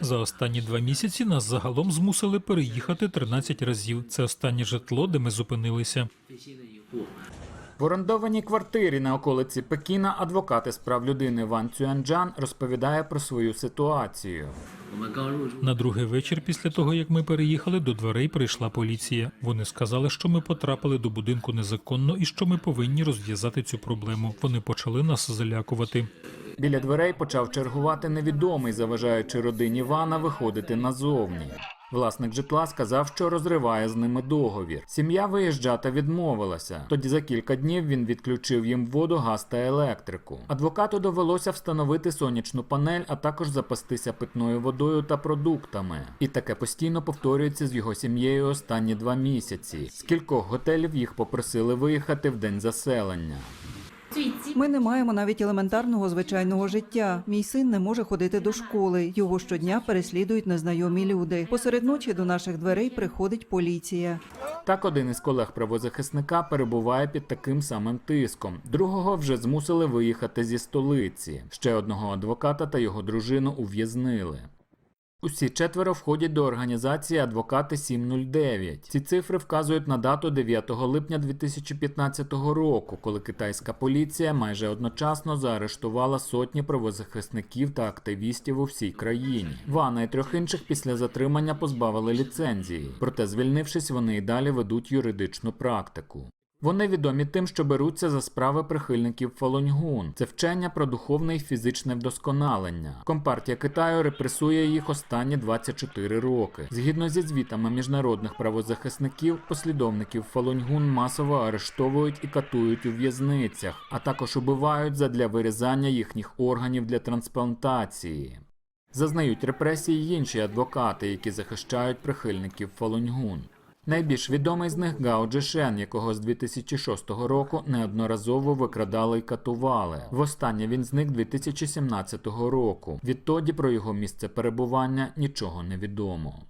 За останні два місяці нас загалом змусили переїхати 13 разів. Це останнє житло, де ми зупинилися. В орендованій квартирі на околиці Пекіна адвокати прав людини Ван Цюанджан розповідає про свою ситуацію. На другий вечір, після того як ми переїхали до дверей, прийшла поліція. Вони сказали, що ми потрапили до будинку незаконно і що ми повинні розв'язати цю проблему. Вони почали нас залякувати. Біля дверей почав чергувати невідомий, заважаючи родині Вана виходити назовні. Власник житла сказав, що розриває з ними договір. Сім'я виїжджати відмовилася. Тоді за кілька днів він відключив їм воду, газ та електрику. Адвокату довелося встановити сонячну панель, а також запастися питною водою та продуктами. І таке постійно повторюється з його сім'єю останні два місяці. З кількох готелів їх попросили виїхати в день заселення. Ми не маємо навіть елементарного звичайного життя. Мій син не може ходити до школи. Його щодня переслідують незнайомі люди. Посеред ночі до наших дверей приходить поліція. Так один із колег правозахисника перебуває під таким самим тиском. Другого вже змусили виїхати зі столиці. Ще одного адвоката та його дружину ув'язнили. Усі четверо входять до організації Адвокати 709. Ці цифри вказують на дату 9 липня 2015 року, коли китайська поліція майже одночасно заарештувала сотні правозахисників та активістів у всій країні. Вана і трьох інших після затримання позбавили ліцензії. Проте, звільнившись, вони і далі ведуть юридичну практику. Вони відомі тим, що беруться за справи прихильників Фалуньгун. Це вчення про духовне і фізичне вдосконалення. Компартія Китаю репресує їх останні 24 роки. Згідно зі звітами міжнародних правозахисників, послідовників Фалуньгун масово арештовують і катують у в'язницях, а також убивають задля вирізання їхніх органів для трансплантації. Зазнають репресії й інші адвокати, які захищають прихильників Фалуньгун. Найбільш відомий з них Гао Джешен, якого з 2006 року неодноразово викрадали й катували. Востаннє він зник 2017 року. Відтоді про його місце перебування нічого не відомо.